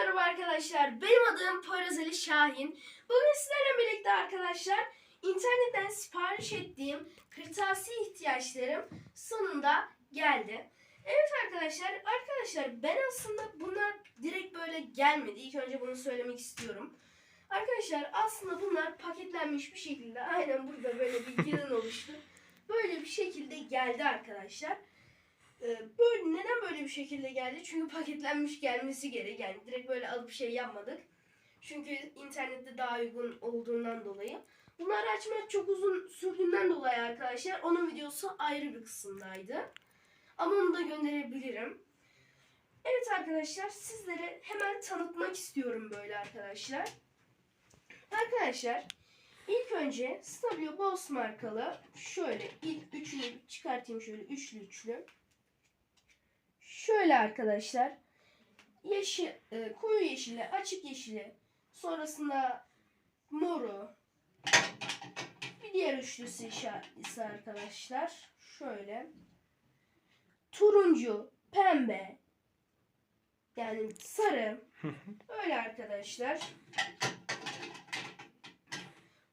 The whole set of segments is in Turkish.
merhaba arkadaşlar. Benim adım Poyraz Şahin. Bugün sizlerle birlikte arkadaşlar internetten sipariş ettiğim kırtasiye ihtiyaçlarım sonunda geldi. Evet arkadaşlar, arkadaşlar ben aslında bunlar direkt böyle gelmedi. İlk önce bunu söylemek istiyorum. Arkadaşlar aslında bunlar paketlenmiş bir şekilde aynen burada böyle bir yığın oluştu. Böyle bir şekilde geldi arkadaşlar. Ee, böyle böyle bir şekilde geldi? Çünkü paketlenmiş gelmesi gerek. Yani direkt böyle alıp şey yapmadık. Çünkü internette daha uygun olduğundan dolayı. Bunları açmak çok uzun sürdüğünden dolayı arkadaşlar onun videosu ayrı bir kısımdaydı. Ama onu da gönderebilirim. Evet arkadaşlar sizlere hemen tanıtmak istiyorum böyle arkadaşlar. Arkadaşlar ilk önce Stabilo Boss markalı şöyle ilk üçlü çıkartayım şöyle üçlü üçlü. Şöyle arkadaşlar. Yeşil, e, koyu yeşili, açık yeşili, sonrasında moru. Bir diğer üçlüsü ise arkadaşlar şöyle. Turuncu, pembe, yani sarı. Öyle arkadaşlar.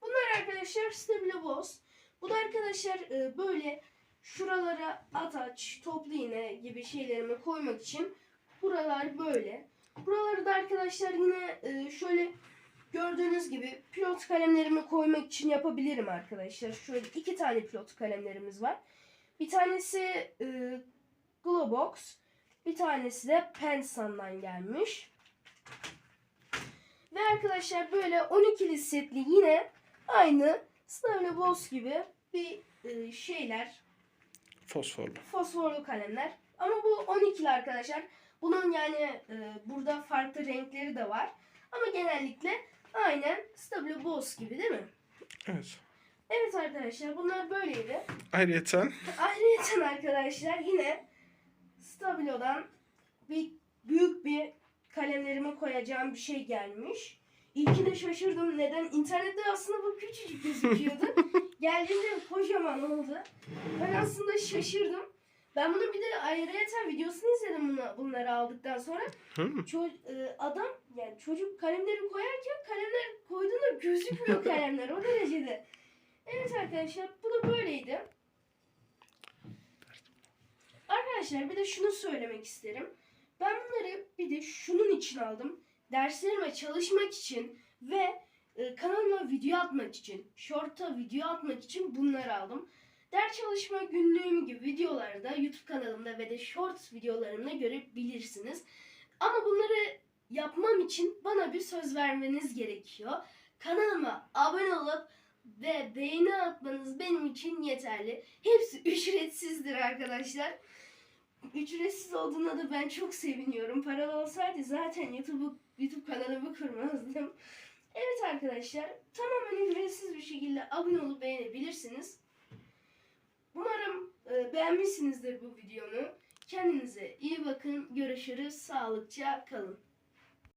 Bunlar arkadaşlar Stabilo Boss. Bu da arkadaşlar e, böyle şuralara ataç, toplu iğne gibi şeylerimi koymak için buralar böyle. Buraları da arkadaşlar yine e, şöyle gördüğünüz gibi pilot kalemlerimi koymak için yapabilirim arkadaşlar. Şöyle iki tane pilot kalemlerimiz var. Bir tanesi e, Globox, bir tanesi de Pensan'dan gelmiş. Ve arkadaşlar böyle 12'li setli yine aynı Stanley Boss gibi bir e, şeyler Fosforlu. fosforlu kalemler. Ama bu 12'li arkadaşlar. Bunun yani e, burada farklı renkleri de var. Ama genellikle aynen Stabilo Boss gibi değil mi? Evet. Evet arkadaşlar bunlar böyleydi. Ayrıyeten Ayrıca arkadaşlar yine Stabilo'dan bir büyük bir kalemlerime koyacağım bir şey gelmiş. İlkine şaşırdım. Neden? İnternette aslında bu küçücük gözüküyordu. Geldiğinde kocaman oldu. Ben aslında şaşırdım. Ben bunu bir de ayrıyeten videosunu izledim bunu, bunları aldıktan sonra. Ço- e, adam yani çocuk kalemleri koyarken kalemler koyduğunda gözükmüyor kalemler o derecede. Evet arkadaşlar bu da böyleydi. Arkadaşlar bir de şunu söylemek isterim. Ben bunları bir de şunun için aldım. Derslerime çalışmak için ve e, kanalıma video atmak için, short'a video atmak için bunları aldım. Ders çalışma günlüğüm gibi videoları da YouTube kanalımda ve de shorts videolarımda görebilirsiniz. Ama bunları yapmam için bana bir söz vermeniz gerekiyor. Kanalıma abone olup ve beğeni atmanız benim için yeterli. Hepsi ücretsizdir arkadaşlar. Ücretsiz olduğuna da ben çok seviniyorum. Paralı olsaydı zaten YouTube YouTube kanalımı kurmazdım. Evet arkadaşlar, tamamen ücretsiz bir şekilde abone olup beğenebilirsiniz. Umarım e, beğenmişsinizdir bu videomu. Kendinize iyi bakın. Görüşürüz. Sağlıkça kalın.